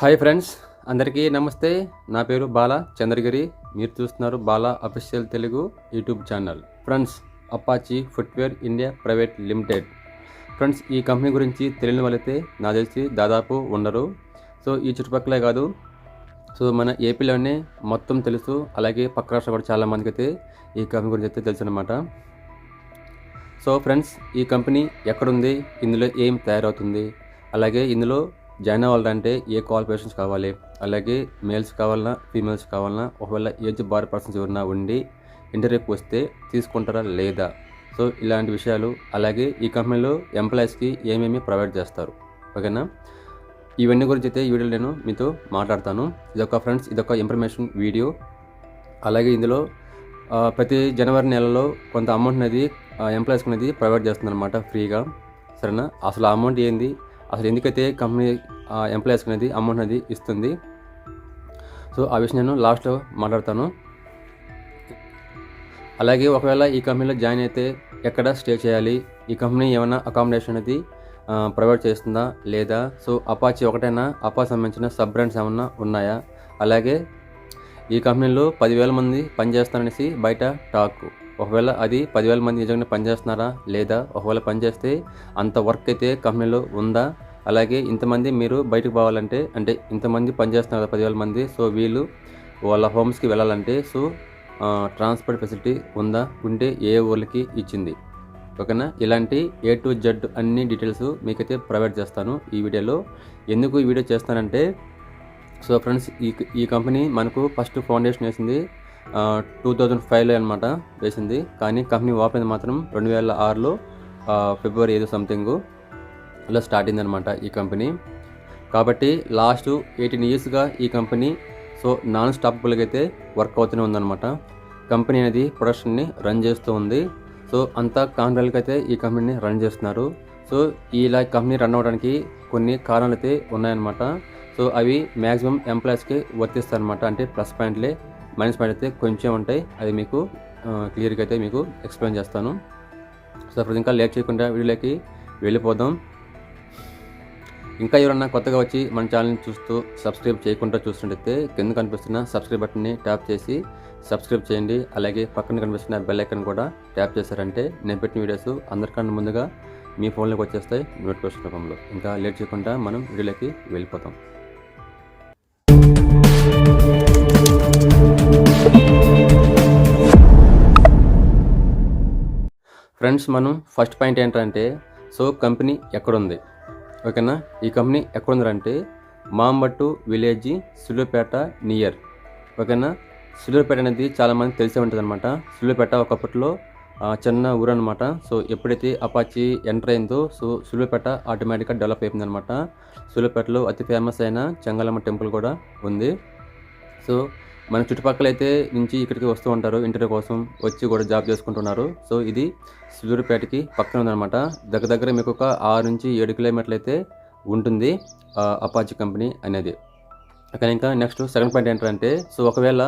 Hi friends అందరికీ నమస్తే. నా పేరు బాలా చంద్రగిరి. మీరు చూస్తున్నారు Bala official Telugu YouTube channel. Friends Apache footwear India private limited. Friends ఈ కంపెనీ గురించి తెలియని వాళ్ళైతే నా తెలిసి దాదాపు ఉండరు. సో ఈ చుట్టుపక్కలే కాదు. సో మన ఏపీలోనే మొత్తం తెలుసు. అలాగే పక్క రాష్ట్ర కూడా చాలా మందికి అయితే ఈ కంపెనీ గురించి అయితే తెలుసు అనమాట సో ఫ్రెండ్స్ ఈ కంపెనీ ఎక్కడుంది? ఇందులో ఏం తయారవుతుంది? అలాగే ఇందులో జాయిన్ అవ్వాలంటే ఏ క్వాలిఫికేషన్స్ కావాలి? అలాగే మేల్స్ కావాలన్నా ఫీమేల్స్ కావాలన్నా ఒకవేళ ఏజ్ బార్ పర్సన్స్ ఎవరైనా ఉండి ఇంటర్వ్యూకి వస్తే తీసుకుంటారా లేదా? సో ఇలాంటి విషయాలు. అలాగే ఈ కంపెనీలో ఎంప్లాయీస్కి ఏమేమి ప్రొవైడ్ చేస్తారు? ఓకేనా? ఇవన్నీ గురించి అయితే ఈ వీడియోలో నేను మీతో మాట్లాడతాను. ఇదొక ఫ్రెండ్స్ ఇదొక ఇన్ఫర్మేషన్ వీడియో. అలాగే ఇందులో ప్రతి జనవరి నెలలో కొంత అమౌంట్ అనేది ఎంప్లాయీస్కి అనేది ప్రొవైడ్ చేస్తుంది అనమాట ఫ్రీగా. సరేనా? అసలు ఆ అమౌంట్ ఏంది? అసలు ఎందుకైతే కంపెనీ ఎంప్లాయీస్ అనేది అమౌంట్ అనేది ఇస్తుంది? సో ఆ విషయం నేను లాస్ట్లో మాట్లాడతాను. అలాగే ఒకవేళ ఈ కంపెనీలో జాయిన్ అయితే ఎక్కడ స్టే చేయాలి? ఈ కంపెనీ ఏమైనా అకామిడేషన్ అనేది ప్రొవైడ్ చేస్తుందా? లేదా? సో అపాచీ ఒకటైనా? అపా సంబంధించిన సబ్ బ్రాండ్స్ ఏమన్నా ఉన్నాయా? అలాగే ఈ కంపెనీలో పదివేల మంది పనిచేస్తారనేసి బయట టాక్ ఒకవేళ అది పదివేల మంది నిజంగా పనిచేస్తున్నారా? లేదా? ఒకవేళ పనిచేస్తే అంత వర్క్ అయితే కంపెనీలో ఉందా? అలాగే ఇంతమంది మీరు బయటకు పోవాలంటే అంటే ఇంతమంది పనిచేస్తున్నారు కదా పదివేల మంది సో వీళ్ళు వాళ్ళ హోమ్స్కి వెళ్ళాలంటే సో ట్రాన్స్పోర్ట్ ఫెసిలిటీ ఉందా ఉంటే ఏ ఊర్లకి ఇచ్చింది. ఓకేనా? ఇలాంటి ఏ టు జెడ్ అన్ని డీటెయిల్స్ మీకైతే ప్రొవైడ్ చేస్తాను ఈ వీడియోలో. ఎందుకు ఈ వీడియో చేస్తానంటే సో ఫ్రెండ్స్ ఈ ఈ కంపెనీ మనకు ఫస్ట్ ఫౌండేషన్ వేసింది టూ థౌజండ్ ఫైవ్లో అనమాట వేసింది. కానీ కంపెనీ ఓపెన్ మాత్రం రెండు వేల ఆరులో ఫిబ్రవరి ఏదో సంథింగ్. లో స్టార్ట్ అయిందనమాట ఈ కంపెనీ కాబట్టి లాస్ట్ ఎయిటీన్ ఇయర్స్గా ఈ కంపెనీ సో నాన్ స్టాపబుల్గా అయితే వర్క్ అవుతూనే ఉందన్నమాట. కంపెనీ అనేది ప్రొడక్షన్ని రన్ చేస్తూ ఉంది. సో అంతా కాంట్రాక్ట్గా అయితే ఈ కంపెనీని రన్ చేస్తున్నారు. సో ఇలా కంపెనీ రన్ అవ్వడానికి కొన్ని కారణాలు అయితే ఉన్నాయన్నమాట. సో అవి మ్యాక్సిమం ఎంప్లాయీస్కి వర్తిస్తాయి అనమాట అంటే ప్లస్ పాయింట్లే మైనస్ పాయింట్ అయితే కొంచెం ఉంటాయి. అది మీకు క్లియర్గా అయితే మీకు ఎక్స్ప్లెయిన్ చేస్తాను. సో ఇప్పుడు ఇంకా లేట్ చేయకుండా వీడియోలోకి వెళ్ళిపోదాం. ఇంకా ఎవరన్నా కొత్తగా వచ్చి మన ఛానల్ని చూస్తూ సబ్స్క్రైబ్ చేయకుండా చూస్తుంటే కింద కనిపిస్తున్న సబ్స్క్రైబ్ బటన్ని ట్యాప్ చేసి సబ్స్క్రైబ్ చేయండి. అలాగే పక్కన కనిపిస్తున్న బెల్ ఐకన్ కూడా ట్యాప్ చేశారంటే నేను పెట్టిన వీడియోస్ అందరికన్నా ముందుగా మీ ఫోన్లోకి వచ్చేస్తాయి నోటిఫికేషన్ రూపంలో. ఇంకా లేట్ చేయకుండా మనం వీడియోలోకి వెళ్ళిపోతాం. ఫ్రెండ్స్ మనం ఫస్ట్ పాయింట్ ఏంటంటే సో కంపెనీ ఎక్కడుంది? ఓకేనా? ఈ కంపెనీ ఎక్కడుందంటే మాంబట్టు విలేజ్ సులుపేట నియర్. ఓకేనా? సులుపేట అనేది చాలామంది తెలిసే ఉంటుంది అనమాట సులుపేట ఒకప్పట్లో చిన్న ఊరు అనమాట సో ఎప్పుడైతే అపాచి ఎంటర్ అయిందో సో సులుపేట ఆటోమేటిక్గా డెవలప్ అయిపోయింది అనమాట సులుపేటలో అతి ఫేమస్ అయిన చెంగలమ్మ టెంపుల్ కూడా ఉంది. సో మన చుట్టుపక్కల అయితే నుంచి ఇక్కడికి వస్తూ ఉంటారు ఇంటర్వ్యూ కోసం వచ్చి కూడా జాబ్ చేసుకుంటున్నారు. సో ఇది సూర్యపేటకి పక్కన ఉందన్నమాట. దగ్గర దగ్గర మీకు ఒక ఆరు నుంచి ఏడు కిలోమీటర్లు అయితే ఉంటుంది అపాచి అపాచీ కంపెనీ అనేది. అక్కడ ఇంకా నెక్స్ట్ సెకండ్ పాయింట్ ఏంటంటే సో ఒకవేళ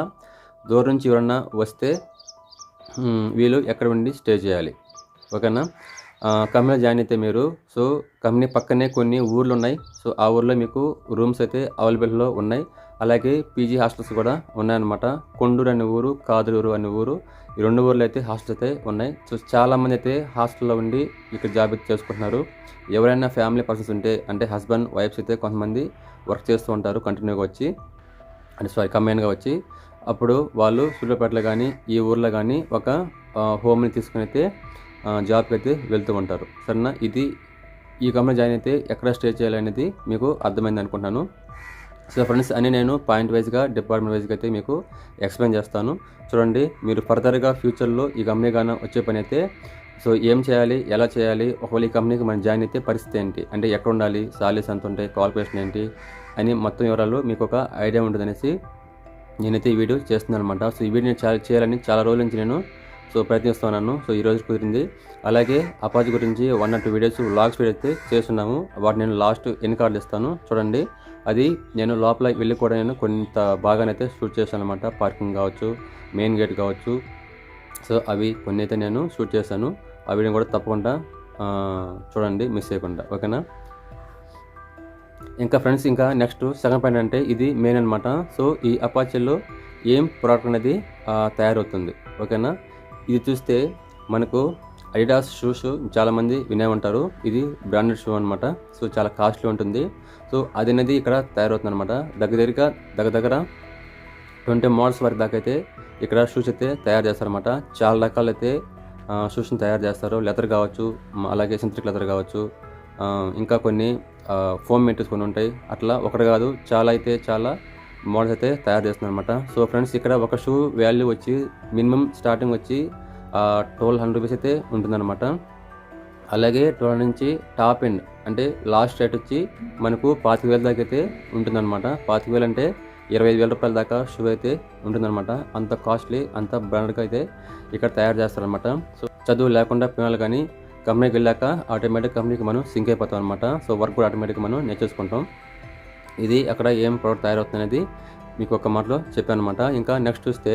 దూరం నుంచి ఎవరన్నా వస్తే వీళ్ళు ఎక్కడ ఉండి స్టే చేయాలి. ఓకేనా? కంపెనీలో జాయిన్ అయితే మీరు సో కంపెనీ పక్కనే కొన్ని ఊర్లు ఉన్నాయి. సో ఆ ఊర్లో మీకు రూమ్స్ అయితే అవైలబుల్లో ఉన్నాయి. అలాగే పీజీ హాస్టల్స్ కూడా ఉన్నాయన్నమాట. కొండూరు అనే ఊరు కాదులూరు అనే ఊరు ఈ రెండు ఊర్లో అయితే హాస్టల్స్ అయితే ఉన్నాయి. సో చాలామంది అయితే హాస్టల్లో ఉండి ఇక్కడ జాబ్ అయితే చేసుకుంటున్నారు. ఎవరైనా ఫ్యామిలీ పర్సన్స్ ఉంటే అంటే హస్బెండ్ వైఫ్స్ అయితే కొంతమంది వర్క్ చేస్తూ ఉంటారు కంటిన్యూగా వచ్చి. అంటే సారీ కంబైన్గా వచ్చి. అప్పుడు వాళ్ళు సూర్యాపేటలో కానీ ఈ ఊర్లో కానీ ఒక హోమ్ని తీసుకుని అయితే జాబ్కి అయితే వెళ్తూ ఉంటారు. సరేనా? ఇది ఈ కంపెనీ జాయిన్ అయితే ఎక్కడ స్టే చేయాలనేది మీకు అర్థమైంది అనుకుంటున్నాను. సో ఫ్రెండ్స్ అని నేను పాయింట్ వైజ్గా డిపార్ట్మెంట్ వైజ్గా అయితే మీకు ఎక్స్ప్లెయిన్ చేస్తాను. చూడండి మీరు ఫర్దర్గా ఫ్యూచర్లో ఈ కంపెనీ కానీ వచ్చే పని అయితే సో ఏం చేయాలి ఎలా చేయాలి ఒకవేళ ఈ కంపెనీకి మనం జాయిన్ అయితే పరిస్థితి ఏంటి అంటే ఎక్కడ ఉండాలి సాలరీస్ ఎంత ఉంటాయి క్వాలిఫికేషన్ ఏంటి అని మొత్తం వివరాలు మీకు ఒక ఐడియా ఉంటుందనేసి నేనైతే ఈ వీడియో చేస్తున్నాను అనమాట సో ఈ వీడియో నేను చాలా చేయాలని చాలా రోజుల నుంచి నేను సో ప్రయత్నిస్తున్నాను. సో ఈ రోజు కుదిరింది. అలాగే అపాజి గురించి one or two videos vlogs video అయితే చేస్తున్నాము. వాటి నేను లాస్ట్ ఎన్ని కార్డులు ఇస్తాను. చూడండి. అది నేను లోపల వెళ్ళి కూడా నేను కొంత బాగానైతే షూట్ చేశాను అనమాట పార్కింగ్ కావచ్చు మెయిన్ గేట్ కావచ్చు. సో అవి కొన్ని అయితే నేను షూట్ చేశాను. ఆ వీడియో కూడా తప్పకుండా చూడండి మిస్ చేయకుండా. ఓకేనా? ఇంకా ఫ్రెండ్స్ ఇంకా నెక్స్ట్ సెకండ్ పాయింట్ అంటే ఇది మెయిన్ అనమాట సో ఈ అపాచీలో ఏం ప్రోడక్ట్ అనేది తయారవుతుంది. ఓకేనా? ఇది చూస్తే మనకు అడిడాస్ షూస్ చాలామంది వినే ఉంటారు ఇది బ్రాండెడ్ షూ అనమాట సో చాలా కాస్ట్లీ ఉంటుంది. సో అది అనేది ఇక్కడ తయారవుతుంది అనమాట దగ్గర దగ్గరగా దగ్గర దగ్గర ట్వంటీ మోడల్స్ వరకు దాకా అయితే ఇక్కడ షూస్ అయితే తయారు చేస్తారనమాట చాలా రకాలు అయితే షూస్ని తయారు చేస్తారు. లెదర్ కావచ్చు అలాగే సింథటిక్ లెదర్ కావచ్చు. ఇంకా కొన్ని ఫోమ్ మెటీరియల్స్ కొన్ని ఉంటాయి. అట్లా ఒకటి కాదు చాలా అయితే చాలా మోడల్స్ అయితే తయారు చేస్తున్నారు అనమాట సో ఫ్రెండ్స్ ఇక్కడ ఒక షూ వాల్యూ వచ్చి మినిమం స్టార్టింగ్ వచ్చి ట్వెల్వ్ హండ్రెడ్ రూపీస్ అయితే ఉంటుందన్నమాట. అలాగే ట్వెల్వ్ నుంచి టాప్ ఎండ్ అంటే లాస్ట్ రేట్ వచ్చి మనకు పాతిక వేల దాకా అయితే ఉంటుందన్నమాట. పాతిక వేలు అంటే ఇరవై ఐదు వేల రూపాయల దాకా షూ అయితే ఉంటుందన్నమాట. అంత కాస్ట్లీ అంత బ్రాండ్గా అయితే ఇక్కడ తయారు చేస్తారనమాట సో చదువు లేకుండా పిల్లలు కానీ కంపెనీకి వెళ్ళాక ఆటోమేటిక్ కంపెనీకి మనం సింక్ అయిపోతాం అనమాట సో వర్క్ కూడా ఆటోమేటిక్గా మనం నేర్చేసుకుంటాం. ఇది అక్కడ ఏం ప్రోడక్ట్ తయారవుతుంది అనేది మీకు ఒక మాటలో చెప్పాను అనమాట ఇంకా నెక్స్ట్ చూస్తే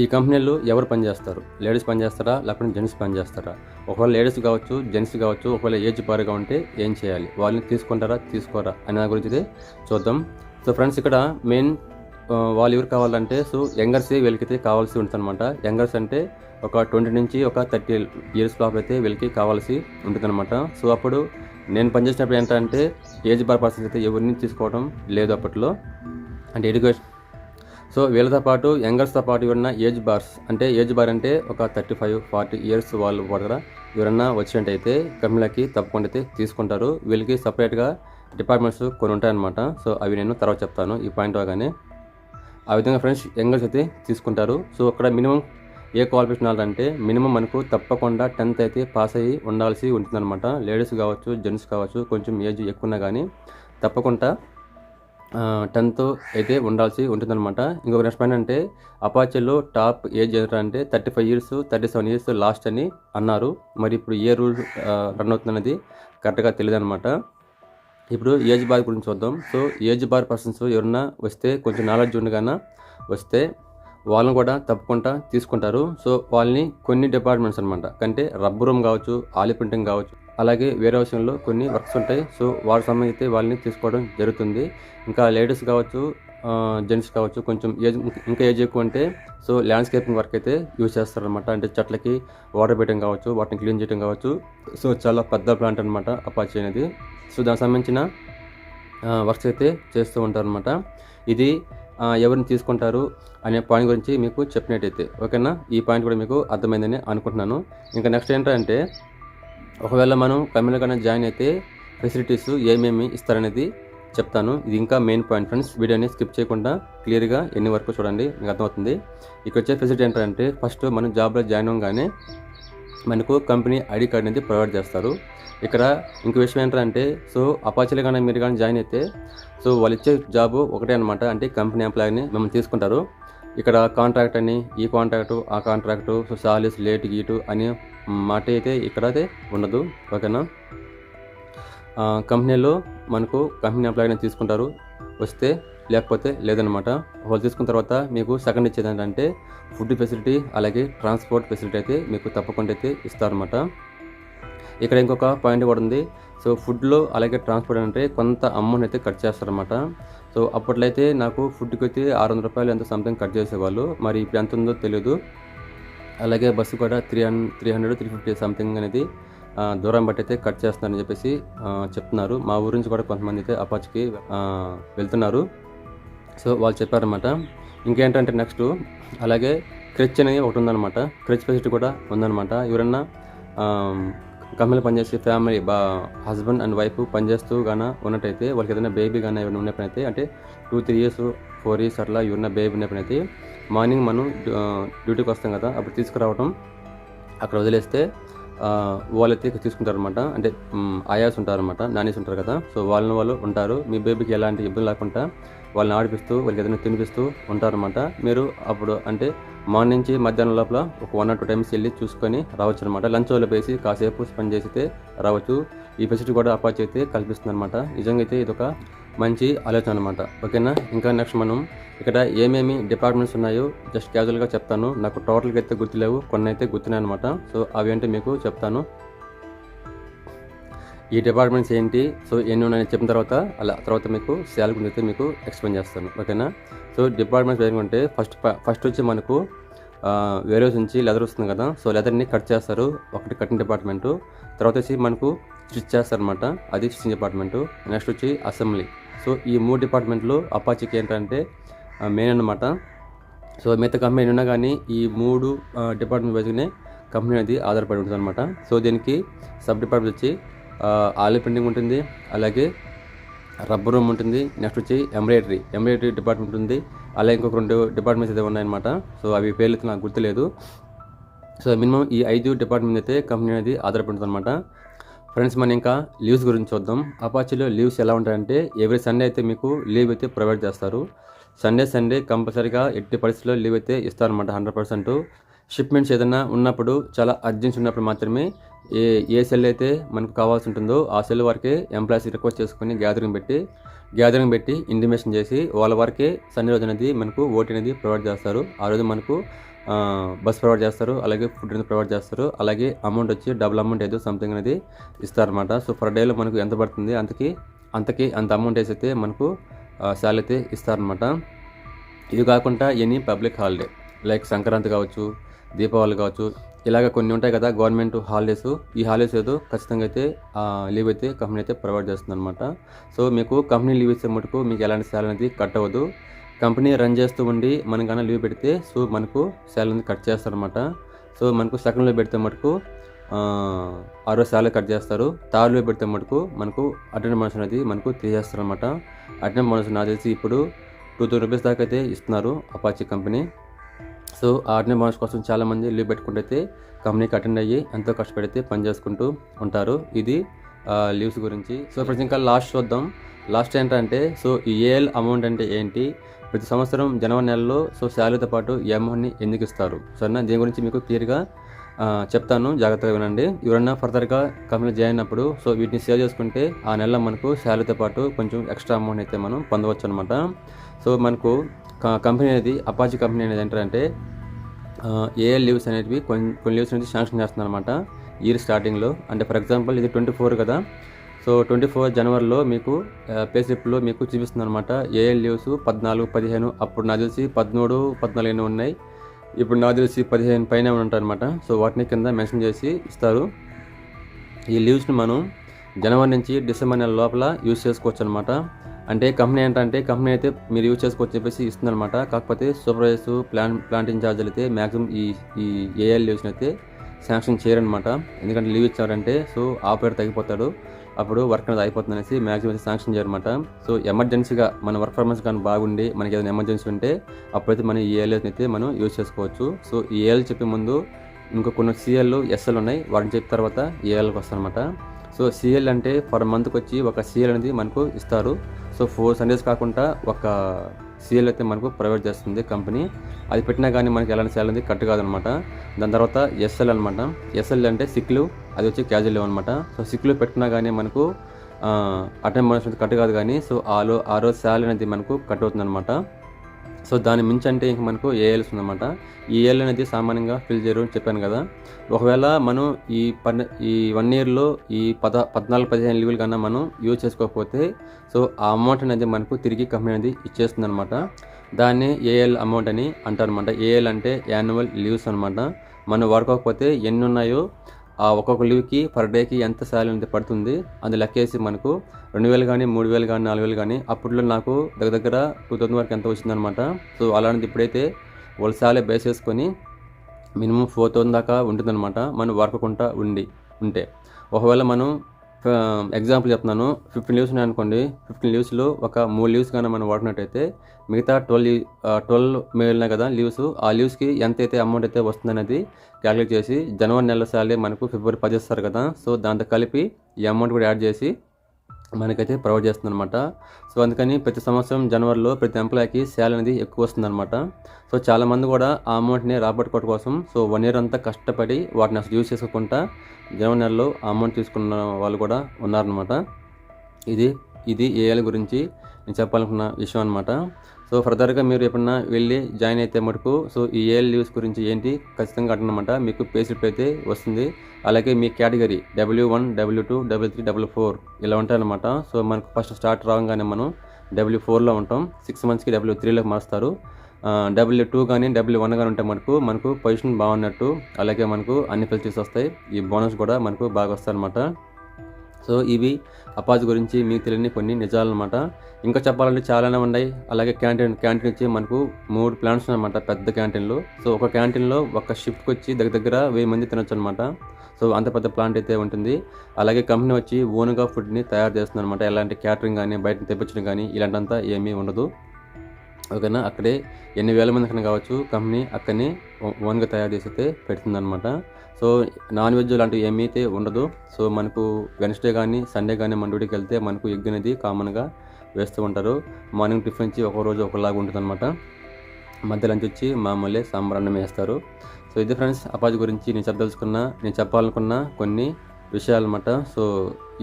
ఈ కంపెనీలు ఎవరు పనిచేస్తారు? లేడీస్ పనిచేస్తారా? లేకపోతే జెంట్స్ పనిచేస్తారా? ఒకవేళ లేడీస్ కావచ్చు జెంట్స్ కావచ్చు ఒకవేళ ఏజ్ పారుగా ఉంటే ఏం చేయాలి? వాళ్ళని తీసుకుంటారా? తీసుకోరా? అనే దాని గురించి అయితే చూద్దాం. సో ఫ్రెండ్స్ ఇక్కడ మెయిన్ వాళ్ళు ఎవరు కావాలంటే సో యంగర్సే వీళ్ళకైతే కావాల్సి ఉంటుందన్నమాట. యంగర్స్ అంటే ఒక ట్వంటీ నుంచి ఒక థర్టీ ఇయర్స్ లోపల అయితే వీళ్ళకి కావాల్సి ఉంటుందన్నమాట. సో అప్పుడు నేను పనిచేసినప్పుడు ఏంటంటే ఏజ్ బార్ పర్సన్స్ అయితే ఎవరిని తీసుకోవడం లేదు అప్పట్లో. అంటే ఎడ్యుకేషన్ సో వీళ్ళతో పాటు యంగర్స్తో పాటు ఎవరన్నా ఏజ్ బార్స్ అంటే ఏజ్ బార్ అంటే ఒక థర్టీ ఫైవ్ ఫార్టీ ఇయర్స్ వాళ్ళు కూడా ఎవరన్నా వచ్చినట్టయితే కంపెనీలకి తప్పకుండా అయితే తీసుకుంటారు. వీళ్ళకి సపరేట్గా డిపార్ట్మెంట్స్ కొన్ని ఉంటాయన్నమాట. సో అవి నేను తర్వాత చెప్తాను ఈ పాయింట్ అవగానే ఆ విధంగా ఫ్రెండ్స్ యంగర్స్ అయితే తీసుకుంటారు. సో అక్కడ మినిమం ఏ క్వాలిఫికేషన్ అంటే మినిమం మనకు తప్పకుండా టెన్త్ అయితే పాస్ అయ్యి ఉండాల్సి ఉంటుందన్నమాట. లేడీస్ కావచ్చు జెంట్స్ కావచ్చు కొంచెం ఏజ్ ఎక్కువ ఉన్నా కానీ తప్పకుండా టెన్త్ అయితే ఉండాల్సి ఉంటుందన్నమాట. ఇంకొక నెక్స్ట్ పాయింట్ అంటే అపాచీలో టాప్ ఏజ్ ఎంత అంటే thirty five years thirty seven years last అని అన్నారు. మరి ఇప్పుడు ఏ రూల్ రన్ అవుతుందనేది కరెక్ట్గా తెలియదు అనమాట ఇప్పుడు ఏజ్ బార్ గురించి చూద్దాం. సో ఏజ్ బార్ పర్సన్స్ ఎవరన్నా వస్తే కొంచెం నాలెడ్జ్ ఉండగానే వస్తే వాళ్ళని కూడా తప్పకుండా తీసుకుంటారు. సో వాళ్ళని కొన్ని డిపార్ట్మెంట్స్ అనమాట అంటే రబ్బర్ రూమ్ కావచ్చు ఆలి ప్రింటింగ్ కావచ్చు అలాగే వేరే విషయంలో కొన్ని వర్క్స్ ఉంటాయి. సో వాళ్ళ సమయం అయితే వాళ్ళని తీసుకోవడం జరుగుతుంది. ఇంకా లేడీస్ కావచ్చు జెంట్స్ కావచ్చు కొంచెం ఏజ్ ఇంకా ఏజ్ ఎక్కువ అంటే సో ల్యాండ్స్కేపింగ్ వర్క్ అయితే యూజ్ చేస్తారనమాట అంటే చెట్లకి వాటర్ పెట్టడం కావచ్చు వాటిని క్లీన్ చేయడం కావచ్చు. సో చాలా పెద్ద ప్లాంట్ అనమాట అపాచీ అనేది. సో దానికి సంబంధించిన వర్క్స్ అయితే చేస్తూ ఉంటారనమాట ఇది ఎవరిని తీసుకుంటారు అనే పాయింట్ గురించి మీకు చెప్పినట్టయితే ఓకేనా? ఈ పాయింట్ కూడా మీకు అర్థమైందని అనుకుంటున్నాను. ఇంకా నెక్స్ట్ ఏంటంటే ఒకవేళ మనం కంపెనీలో కన్నా జాయిన్ అయితే ఫెసిలిటీస్ ఏమేమి ఇస్తారనేది చెప్తాను. ఇది ఇంకా మెయిన్ పాయింట్ ఫ్రెండ్స్ వీడియోని స్కిప్ చేయకుండా క్లియర్గా ఎన్ని వరకు చూడండి మీకు అర్థమవుతుంది. ఇక్కడ వచ్చే ఫెసిలిటీ ఏంటంటే ఫస్ట్ మనం జాబ్లో జాయిన్ అవ్వగానే మనకు కంపెనీ ఐడి కార్డ్ అనేది ప్రొవైడ్ చేస్తారు. ఇక్కడ ఇంకో విషయం ఏంటంటే సో అపాచీలో కానీ మీరు కానీ జాయిన్ అయితే సో వాళ్ళు ఇచ్చే జాబ్ ఒకటే అనమాట అంటే కంపెనీ ఎంప్లాయీని మిమ్మల్ని తీసుకుంటారు. ఇక్కడ కాంట్రాక్ట్ అని ఈ కాంట్రాక్టు ఆ కాంట్రాక్టు సో సాలీస్ లేట్ గీటు అని మాట అయితే ఇక్కడ అయితే ఉండదు ఓకేనా? కంపెనీలో మనకు కంపెనీ ఎంప్లాయీని తీసుకుంటారు వస్తే లేకపోతే లేదనమాట వాళ్ళు తీసుకున్న తర్వాత మీకు సెకండ్ ఇచ్చేది ఏంటంటే ఫుడ్ ఫెసిలిటీ అలాగే ట్రాన్స్పోర్ట్ ఫెసిలిటీ అయితే మీకు తప్పకుండా అయితే ఇస్తారనమాట ఇక్కడ ఇంకొక పాయింట్ కూడా ఉంది. సో ఫుడ్లో అలాగే ట్రాన్స్పోర్ట్ అంటే కొంత అమౌంట్ అయితే కట్ చేస్తారనమాట సో అప్పట్లో అయితే నాకు ఫుడ్కి అయితే ఆరు వందల రూపాయలు ఎంత సంథింగ్ కట్ చేసేవాళ్ళు. మరి ఇప్పుడు ఎంత ఉందో తెలియదు అలాగే బస్సు కూడా three hundred three hundred three fifty something అనేది దూరం బట్టి అయితే కట్ చేస్తున్నారని చెప్పేసి చెప్తున్నారు. మా ఊరి నుంచి కూడా కొంతమంది అయితే అపాచ్కి వెళ్తున్నారు. సో వాళ్ళు చెప్పారనమాట ఇంకేంటంటే నెక్స్ట్ అలాగే క్రిచ్ అనేది ఒకటి ఉందన్నమాట. క్రిచ్ ఫెసిలిటీ కూడా ఉందన్నమాట. ఎవరన్నా కంపెనీలో పనిచేసే ఫ్యామిలీ బా హస్బెండ్ అండ్ వైఫ్ పనిచేస్తూ గాన ఉన్నట్టయితే వాళ్ళకి ఏదైనా బేబీ కానీ ఏమైనా ఉన్నప్పుడైతే అంటే two three years four years అట్లా ఉన్న బేబీ ఉన్నప్పుడైతే మార్నింగ్ మనం డ్యూటీకి వస్తాం కదా అప్పుడు తీసుకురావటం అక్కడ వదిలేస్తే వాళ్ళైతే ఇక్కడ తీసుకుంటారనమాట అంటే ఆయాస్ ఉంటారనమాట నానీస్ ఉంటారు కదా సో వాళ్ళని వాళ్ళు ఉంటారు. మీ బేబీకి ఎలాంటి ఇబ్బంది లేకుండా వాళ్ళని ఆడిపిస్తూ వాళ్ళకి ఏదైనా తినిపిస్తూ ఉంటారనమాట మీరు అప్పుడు అంటే మార్నింగ్ నుంచి మధ్యాహ్నం లోపల ఒక వన్ ఆర్ టూ టైమ్స్ వెళ్ళి చూసుకొని రావచ్చు అనమాట లంచ్ వాళ్ళు వేసి కాసేపు స్పెండ్ చేసితే రావచ్చు. ఈ ఫెసిలిటీ కూడా అపాచ్ అయితే కల్పిస్తుంది అనమాట నిజంగా అయితే ఇది ఒక మంచి ఆలోచన అనమాట ఓకేనా? ఇంకా నెక్స్ట్ మనం ఇక్కడ ఏమేమి డిపార్ట్మెంట్స్ ఉన్నాయో జస్ట్ క్యాజువల్గా చెప్తాను. నాకు టోటల్గా అయితే గుర్తులేవు కొన్ని అయితే గుర్తున్నాయి అనమాట సో అవి అంటే మీకు చెప్తాను. ఈ డిపార్ట్మెంట్స్ ఏంటి? సో ఎన్ని ఉన్నాయని చెప్పిన తర్వాత అలా తర్వాత మీకు శాలరీ గురించి అయితే మీకు ఎక్స్ప్లెయిన్ చేస్తాను. ఓకేనా? సో డిపార్ట్మెంట్స్ ఏంటంటే ఫస్ట్ ఫస్ట్ వచ్చి మనకు వేరే నుంచి లెదర్ వస్తుంది కదా? సో లెదర్ని కట్ చేస్తారు. ఒకటి కటింగ్ డిపార్ట్మెంటు తర్వాత వచ్చి మనకు స్టిచ్ చేస్తారనమాట అది స్టిచింగ్ డిపార్ట్మెంటు నెక్స్ట్ వచ్చి అసెంబ్లీ సో ఈ మూడు డిపార్ట్మెంట్లు అపాచికి ఏంటంటే మెయిన్ అనమాట సో మిగతా కంపెనీ ఉన్నా కానీ ఈ మూడు డిపార్ట్మెంట్ వైజ్గానే కంపెనీ అనేది ఆధారపడి ఉంటుంది అనమాట సో దీనికి సబ్ డిపార్ట్మెంట్ వచ్చి ఆయిల్ ప్రింటింగ్ ఉంటుంది అలాగే రబ్బర్ రూమ్ ఉంటుంది నెక్స్ట్ వచ్చి ఎంబ్రాయిడరీ. ఎంబ్రాయిడరీ డిపార్ట్మెంట్ ఉంది అలాగే ఇంకొక రెండు డిపార్ట్మెంట్స్ అయితే ఉన్నాయన్నమాట. సో అవి పేర్లు అయితే నాకు గుర్తులేదు. సో మినిమం ఈ ఐదు డిపార్ట్మెంట్ అయితే కంపెనీ అనేది ఆధారపడుతుంది అనమాట ఫ్రెండ్స్ మనం ఇంకా లీవ్స్ గురించి చూద్దాం. అపాచీలో లీవ్స్ ఎలా ఉంటాయంటే ఎవ్రీ సండే అయితే మీకు లీవ్ అయితే ప్రొవైడ్ చేస్తారు. సండే సండే కంపల్సరీగా ఎట్టి పరిస్థితుల్లో లీవ్ అయితే ఇస్తారనమాట హండ్రెడ్ పర్సెంట్. షిప్మెంట్స్ ఏదైనా ఉన్నప్పుడు చాలా అర్జెన్సీ ఉన్నప్పుడు మాత్రమే ఏ ఏ సెల్ అయితే మనకు కావాల్సి ఉంటుందో ఆ సెల్ వరకే ఎంప్లాయీస్ రిక్వెస్ట్ చేసుకుని గ్యాదరింగ్ పెట్టి గ్యాదరింగ్ పెట్టి ఇంటిమేషన్ చేసి వాళ్ళ వరకే సండే రోజు అనేది మనకు ఓటీ అనేది ప్రొవైడ్ చేస్తారు. ఆ రోజు మనకు బస్ ప్రొవైడ్ చేస్తారు అలాగే ఫుడ్ అనేది ప్రొవైడ్ చేస్తారు అలాగే అమౌంట్ వచ్చి డబుల్ అమౌంట్ ఏదో సంథింగ్ అనేది ఇస్తారనమాట సో పర్ డేలో మనకు ఎంత పడుతుంది అంతకి అంతకి అంత అమౌంట్ వేసి అయితే మనకు శాలరీ అయితే ఇస్తారనమాట ఇది కాకుండా any public holiday like Sankranti కావచ్చు దీపావళి కావచ్చు ఇలాగ కొన్ని ఉంటాయి కదా గవర్నమెంట్ హాలిడేస్ ఈ హాలిడేస్ ఏదో ఖచ్చితంగా అయితే లీవ్ అయితే కంపెనీ అయితే ప్రొవైడ్ చేస్తుంది అనమాట సో మీకు కంపెనీ లీవ్ ఇచ్చే మటుకు మీకు ఎలాంటి శాలరీ అనేది కట్ అవ్వదు కంపెనీ రన్ చేస్తూ ఉండి మనకన్నా లీవ్ పెడితే సో మనకు శాలరీ అనేది కట్ చేస్తారనమాట సో మనకు సెకండ్లో పెడితే మటుకు ఆరో రోజు శాలరీ కట్ చేస్తారు థర్డ్ పెడితే మటుకు మనకు అటెండ్ బోనస్ అనేది మనకు తీసేస్తారు అనమాట అటెండ్ బోనస్ నాకు తెలిసి ఇప్పుడు టూ థౌసండ్ రూపీస్ దాకా అయితే ఇస్తున్నారు అపాచీ కంపెనీ సో ఆ అటెండ్ కోసం చాలామంది లీవ్ పెట్టుకుంటే కంపెనీకి అటెండ్ అయ్యి ఎంతో కష్టపడితే పని చేసుకుంటూ ఉంటారు. ఇది లీవ్స్ గురించి. సో ప్రతి ఇంకా లాస్ట్ చూద్దాం. లాస్ట్ ఏంటంటే సో ఈ ఏఎల్ అమౌంట్ అంటే ఏంటి? ప్రతి సంవత్సరం జనవరి నెలలో సో శాలరీతో పాటు ఈ అమౌంట్ని ఎందుకు ఇస్తారు? సరేనా? దీని గురించి మీకు క్లియర్గా చెప్తాను. జాగ్రత్తగా వినండి. ఎవరన్నా ఫర్దర్గా కంపెనీ జాయిన్ అయినప్పుడు సో వీటిని సేవ్ చేసుకుంటే ఆ నెల మనకు శాలరీతో పాటు కొంచెం ఎక్స్ట్రా అమౌంట్ అయితే మనం పొందవచ్చు అనమాట సో మనకు కంపెనీ అనేది అపాచీ కంపెనీ అనేది ఏంటంటే ఏ లీవ్స్ అనేటివి కొన్ని కొన్ని లీవ్స్ అనేది శాంక్షన్ చేస్తుంది అనమాట ఇయర్ స్టార్టింగ్లో. అంటే ఫర్ ఎగ్జాంపుల్ ఇది ట్వంటీ ఫోర్ కదా. సో ట్వంటీ ఫోర్ జనవరిలో మీకు పే స్లిప్లో మీకు చూపిస్తుంది అనమాట ఏ లీవ్స్ పద్నాలుగు పదిహేను అప్పుడు నాకు తెలిసి పదమూడు పద్నాలుగు ఎన్నో ఉన్నాయి. ఇప్పుడు నాకు తెలిసి పదిహేను పైన ఉంటారనమాట సో వాటిని కింద మెన్షన్ చేసి ఇస్తారు. ఈ లీవ్స్ని మనం జనవరి నుంచి డిసెంబర్ నెల లోపల యూజ్ చేసుకోవచ్చు అనమాట అంటే కంపెనీ ఏంటంటే కంపెనీ అయితే మీరు యూజ్ చేసుకోవచ్చు చెప్పేసి ఇస్తుందన్నమాట. కాకపోతే సూపర్వైజర్స్ ప్లాన్ ప్లాంట్ ఇన్ఛార్జీలు అయితే మ్యాక్సిమం ఈ ఈ ఏఎల్ లీవ్స్ని అయితే శాంక్షన్ చేయరనమాట ఎందుకంటే లీవ్ ఇచ్చారంటే సో ఆపరేటర్ తగ్గిపోతాడు. అప్పుడు వర్క్ అనేది అయిపోతుంది అనేసి మ్యాక్సిమం శాంక్షన్ చేయరమాట సో ఎమర్జెన్సీగా మన వర్క్ పర్ఫార్మెన్స్ కానీ బాగుండి మనకి ఏదైనా ఎమర్జెన్సీ ఉంటే అప్పుడైతే మనం ఈ ఏఎల్ఎస్ని అయితే మనం యూజ్ చేసుకోవచ్చు. సో ఈ ఏఎల్ చెప్పే ముందు ఇంకా కొన్ని సిఎల్ ఎస్ఎల్ ఉన్నాయి. వాటిని చెప్పిన తర్వాత ఏఎల్కి వస్తారనమాట సో సిఎల్ అంటే పర్ మంత్కి వచ్చి ఒక సిఎల్ అనేది మనకు ఇస్తారు. సో ఫోర్ సండేస్ కాకుండా ఒక సిఎల్ అయితే మనకు ప్రొవైడ్ చేస్తుంది కంపెనీ. అది పెట్టినా కానీ మనకి ఎలాంటి సేల్ అనేది కట్ కాదనమాట. దాని తర్వాత ఎస్ఎల్ అనమాట. ఎస్ఎల్ అంటే సిక్లు. అది వచ్చి క్యాజువల్ లీవ్ అనమాట. సో సిక్లు పెట్టినా కానీ మనకు అటెండ్ మనసు కట్ కాదు కానీ సో ఆలో ఆ రోజు శాలరీ అనేది మనకు కట్ అవుతుంది అనమాట సో దాని మించి అంటే ఇంక మనకు ఏఎల్స్ ఉందన్నమాట. ఈ ఏఎల్ అనేది సామాన్యంగా ఫిల్ చేయరు అని చెప్పాను కదా. ఒకవేళ మనం ఈ పన్ ఈ వన్ ఇయర్లో ఈ పద పద్నాలుగు పదిహేను లీవులు కన్నా మనం యూజ్ చేసుకోకపోతే సో ఆ అమౌంట్ అనేది మనకు తిరిగి కంపెనీ అనేది ఇచ్చేస్తుంది అనమాట దాన్ని ఏఎల్ అమౌంట్ అని అంటారనమాట ఏఎల్ అంటే యాన్యువల్ లీవ్స్ అనమాట మనం వాడుకోకపోతే ఎన్ని ఉన్నాయో ఆ ఒక్కొక్క లీవ్కి పర్ డేకి ఎంత శాలరీ అనేది పడుతుంది అది లెక్కేసి మనకు రెండు వేలు కానీ మూడు వేలు కానీ నాలుగు వేలు కానీ అప్పట్లో నాకు దగ్గర దగ్గర టూ థౌసండ్ వరకు ఎంత వచ్చిందనమాట సో అలాంటిది ఇప్పుడైతే వాళ్ళ శాలరీ బేస్ చేసుకొని మినిమం ఫోర్ థౌసండ్ దాకా ఉంటుందన్నమాట మనం వర్కకుండా ఉండి ఉంటే. ఒకవేళ మనం ఎగ్జాంపుల్ చెప్తున్నాను. ఫిఫ్టీన్ లీవ్స్ ఉన్నాయి అనుకోండి. ఫిఫ్టీన్ లీవ్స్లో ఒక మూడు లీవ్స్ కానీ మనం వాడినట్టయితే మిగతా ట్వెల్వ్ ట్వెల్వ్ మిగిలినాయి కదా లీవ్స్ ఆ లీవ్స్కి ఎంత అయితే అమౌంట్ అయితే వస్తుందనేది క్యాలిక్యులేట్ చేసి జనవరి నెల సాలరీ మనకు ఫిబ్రవరి పది ఇస్తారు కదా. సో దాంతో కలిపి ఈ అమౌంట్ కూడా యాడ్ చేసి మనకైతే ప్రొవైడ్ చేస్తుందన్నమాట. సో అందుకని ప్రతి సంవత్సరం జనవరిలో ప్రతి ఎంప్లాయీకి శాలరీ అనేది ఎక్కువ వస్తుందన్నమాట. సో చాలామంది కూడా ఆ అమౌంట్ని రాబట్టుకోవడం కోసం సో వన్ ఇయర్ అంతా కష్టపడి వాటిని అసలు యూజ్ చేసుకోకుండా జనవరి నెలలో ఆ అమౌంట్ తీసుకున్న వాళ్ళు కూడా ఉన్నారనమాట ఇది ఇది ఏఐల గురించి నేను చెప్పాలనుకున్న విషయం అనమాట సో ఫర్దర్గా మీరు ఎప్పుడన్నా వెళ్ళి జాయిన్ అయితే మటుకు సో ఈ ఏఎల్ లీవ్స్ గురించి ఏంటి ఖచ్చితంగా అడగనమాట మీకు పే స్లిప్ అయితే వస్తుంది. అలాగే మీ category W one W two W three W four ఇలా ఉంటాయన్నమాట. సో మనకు ఫస్ట్ స్టార్ట్ రాగానే మనం డబ్ల్యూ ఫోర్లో ఉంటాం. సిక్స్ మంత్స్కి డబ్ల్యూ త్రీలోకి మారుస్తారు. డబ్ల్యూ టూ కానీ డబ్ల్యూ వన్ కానీ ఉంటే మనకు మనకు పొజిషన్ బాగున్నట్టు అలాగే మనకు అన్ని ఫెసిలిటీస్ వస్తాయి. ఈ బోనస్ కూడా మనకు బాగా వస్తాయి అనమాట సో ఇవి అపాజ్ గురించి మీకు తెలియని కొన్ని నిజాలన్నమాట. ఇంకా చెప్పాలంటే చాలానే ఉన్నాయి. అలాగే క్యాంటీన్ క్యాంటీన్ వచ్చి మనకు మూడు ప్లాంట్స్ అనమాట పెద్ద క్యాంటీన్లు. సో ఒక క్యాంటీన్లో ఒక షిఫ్ట్కి వచ్చి దగ్గర దగ్గర వెయ్యి మంది తినొచ్చు అనమాట సో అంత పెద్ద ప్లాంట్ అయితే ఉంటుంది. అలాగే కంపెనీ వచ్చి ఓన్గా ఫుడ్ని తయారు చేస్తుంది అనమాట ఎలాంటి క్యాటరింగ్ కానీ బయట తెప్పించడం కానీ ఇలాంటింతా ఏమీ ఉండదు. ఓకేనా? అక్కడే ఎన్ని వేల మంది కన్నా కావచ్చు కంపెనీ అక్కడనే ఓన్గా తయారు చేసి అయితే పెడుతుంది అనమాట సో నాన్ వెజ్ లాంటివి ఏమీ అయితే ఉండదు. సో మనకు వెన్స్డే కానీ సండే కానీ మన డ్యూటీకి వెళ్తే మనకు ఎగ్ అనేది కామన్గా వేస్తూ ఉంటారు. మార్నింగ్ టిఫిన్ వచ్చి ఒక రోజు ఒకలాగా ఉంటుంది అనమాట మధ్య లంచ్ వచ్చి మామూలే సాంబార్ అన్నం వేస్తారు. సో ఇది ఫ్రెండ్స్ అపాజ్ గురించి నేను చెప్పదలుచుకున్న నేను చెప్పాలనుకున్న కొన్ని విషయాలు అనమాట సో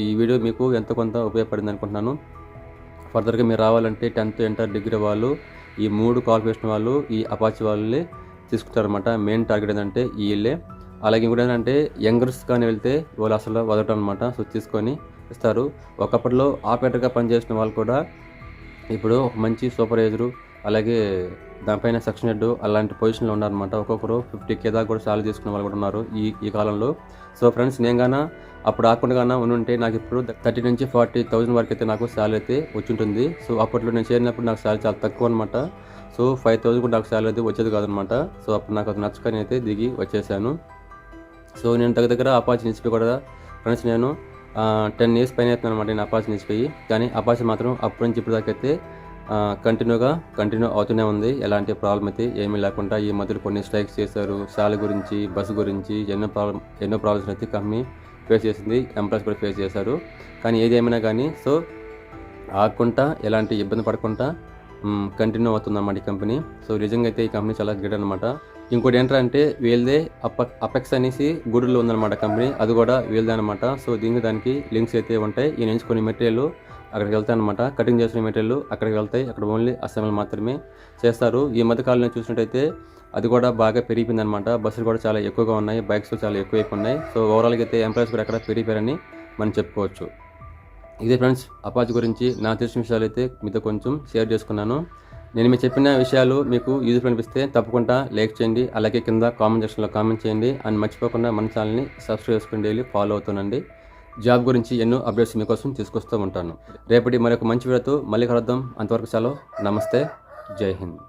ఈ వీడియో మీకు ఎంత కొంత ఉపయోగపడింది అనుకుంటున్నాను. ఫర్దర్గా మీరు రావాలంటే టెన్త్ ఇంటర్ డిగ్రీ వాళ్ళు ఈ మూడు క్వాలిఫికేషన్ వాళ్ళు ఈ అపాచి వాళ్ళే తీసుకుంటారనమాట మెయిన్ టార్గెట్ ఏంటంటే వీళ్ళే అలాగే ఇంకోటి ఏంటంటే యంగర్స్ కానీ వెళ్తే వాళ్ళు అసలు వదలటం అనమాట సో తీసుకొని ఇస్తారు. ఒకప్పటిలో ఆపరేటర్గా పనిచేసిన వాళ్ళు కూడా ఇప్పుడు ఒక మంచి సూపర్వైజరు అలాగే దానిపైన సెక్షన్ హెడ్ అలాంటి పొజిషన్లో ఉన్నారనమాట ఒక్కొక్కరు ఫిఫ్టీ కే దాకా కూడా సాలరీ తీసుకునే వాళ్ళు కూడా ఉన్నారు ఈ ఈ కాలంలో. సో ఫ్రెండ్స్ నేను గానా అప్పుడు ఆకుండా గానా ఉంటే నాకు ఇప్పుడు థర్టీ నుంచి ఫార్టీ థౌసండ్ వరకు అయితే నాకు సాలరీ అయితే వచ్చి ఉంటుంది సో అప్పట్లో నేను చేరినప్పుడు నాకు శాలరీ చాలా తక్కువ అనమాట సో ఫైవ్ థౌసండ్ కూడా నాకు శాలరీ అయితే వచ్చేది కాదనమాట సో అప్పుడు నాకు అది నచ్చకని అయితే దిగి వచ్చేసాను. సో నేను దగ్గర దగ్గర అపాచి నిలిచిపోయి కూడా ఫ్రెండ్స్ నేను టెన్ ఇయర్స్ పైన అవుతున్నాను అనమాట నేను అపాచి నిలిచిపోయి కానీ అపాచి మాత్రం అప్పటి నుంచి ఇప్పుడు దాకా అయితే కంటిన్యూగా కంటిన్యూ అవుతూనే ఉంది. ఎలాంటి ప్రాబ్లం అయితే ఏమీ లేకుండా ఈ మధ్యలో కొన్ని స్ట్రైక్స్ చేశారు. శాల గురించి బస్సు గురించి ఎన్నో ప్రాబ్లం ఎన్నో ప్రాబ్లమ్స్ అయితే కంపెనీ ఫేస్ చేసింది ఎంప్లాయీస్ కూడా ఫేస్ చేశారు. కానీ ఏది ఏమైనా కానీ సో ఆగకుండా ఎలాంటి ఇబ్బంది పడకుండా కంటిన్యూ అవుతుందన్నమాట ఈ కంపెనీ సో నిజంగా అయితే ఈ కంపెనీ చాలా గ్రేట్ అనమాట ఇంకోటి ఏంటంటే వీళ్ళదే అప అపెక్స్ అనేసి గుడిలో ఉందన్నమాట కంపెనీ. అది కూడా వీళ్ళదే అనమాట సో దీనికి దానికి లింక్స్ అయితే ఉంటాయి. ఈ నుంచి కొన్ని మెటీరియల్ అక్కడికి వెళ్తాయి అనమాట కటింగ్ చేసిన మెటీరియల్ అక్కడికి వెళ్తాయి. అక్కడ ఓన్లీ అసెంబ్లీ మాత్రమే చేస్తారు. ఈ మధ్య కాలంలో చూసినట్టయితే అది కూడా బాగా పెరిగిపోయింది అనమాట బస్సులు కూడా చాలా ఎక్కువగా ఉన్నాయి. బైక్స్ చాలా ఎక్కువైపు ఉన్నాయి సో ఓవరాల్గా అయితే ఎంప్లాయీస్ కూడా ఎక్కడ పెరిగిపోయారని మనం చెప్పుకోవచ్చు. ఇదే ఫ్రెండ్స్ అపాచ్ గురించి నా తెలిసిన విషయాలు అయితే మీతో కొంచెం షేర్ చేసుకున్నాను. నేను మీకు చెప్పిన విషయాలు మీకు యూజ్ఫుల్ అనిపిస్తే తప్పకుండా లైక్ చేయండి అలాగే కింద కామెంట్ సెక్షన్లో కామెంట్ చేయండి. అండ్ మర్చిపోకుండా మన ఛానల్ని సబ్స్క్రైబ్ చేసుకుని డైలీ ఫాలో అవుతానండి జాబ్ గురించి ఎన్నో అప్డేట్స్ మీకోసం తీసుకొస్తూ ఉంటాను. రేపటి మరొక మంచి వీడియోతో మళ్ళీ కలుద్దాం. అంతవరకు సెలవు. నమస్తే. జై హింద్.